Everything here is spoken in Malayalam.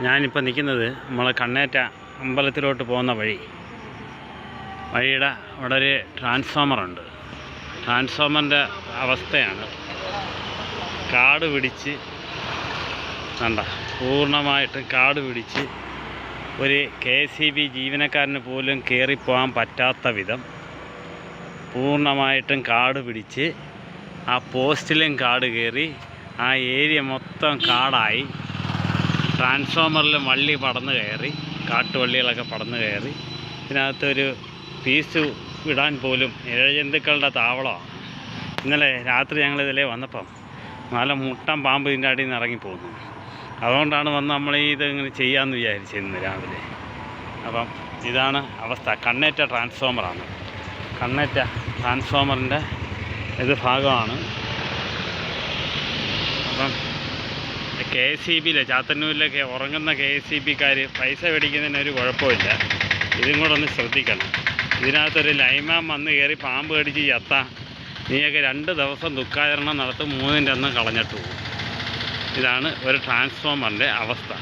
ഞാനിപ്പോൾ നിൽക്കുന്നത് നമ്മളെ കണ്ണേറ്റ അമ്പലത്തിലോട്ട് പോകുന്ന വഴി. വഴിയുടെ അവിടെ ട്രാൻസ്ഫോമറുണ്ട് ട്രാൻസ്ഫോമറിന്റെ അവസ്ഥയാണ്. കാട് പിടിച്ച് കണ്ട പൂർണമായിട്ട് കാട് പിടിച്ച് ഒരു കെ സി ബി ജീവനക്കാരന് പോലും കയറിപ്പോകാൻ പറ്റാത്ത വിധം പൂർണമായിട്ടും കാട് പിടിച്ച് ആ പോസ്റ്റിലും കാട് കയറി ആ ഏരിയ മൊത്തം കാടായി. ട്രാൻസ്ഫോമറിലും വള്ളി പടന്ന് കയറി കാട്ടുവള്ളികളൊക്കെ പടന്ന് കയറി. ഇതിനകത്തൊരു പീസ് വിടാൻ പോലും ഇഴജന്തുക്കളുടെ താവളമാണ്. ഇന്നലെ രാത്രി ഞങ്ങൾ ഇതിലേ വന്നപ്പം നല്ല മുട്ടൻ പാമ്പ് ഇതിന്റെ അടിയിൽ നിന്ന് ഇറങ്ങിപ്പോകുന്നു അതുകൊണ്ടാണ് വന്ന് നമ്മൾ ഇത് ഇങ്ങനെ ചെയ്യാമെന്ന് വിചാരിച്ചത് രാവിലെ. അപ്പം ഇതാണ് അവസ്ഥ. കണ്ണേറ്റ ട്രാൻസ്ഫോമറാണ്. കണ്ണേറ്റ ട്രാൻസ്ഫോമറിന്റെ ഇത് ഭാഗമാണ്. അപ്പം കെ എസ് സി ബിയിലെ ചാത്തന്നൂരിലൊക്കെ ഉറങ്ങുന്ന കെ എസ് സി ബിക്കാർ പൈസ മേടിക്കുന്നതിന് ഒരു കുഴപ്പമില്ല. ഇതും കൂടെ ഒന്ന് ശ്രദ്ധിക്കണം. ഇതിനകത്തൊരു ലൈമാൻ വന്ന് കയറി പാമ്പ് കടിച്ച് ചത്ത നീയൊക്കെ രണ്ട് ദിവസം ദുഃഖാചരണം നടത്തും മൂന്നിന്റെ അന്ന് കളഞ്ഞിട്ട് പോകും. ഇതാണ് ഒരു ട്രാൻസ്ഫോമറിന്റെ അവസ്ഥ.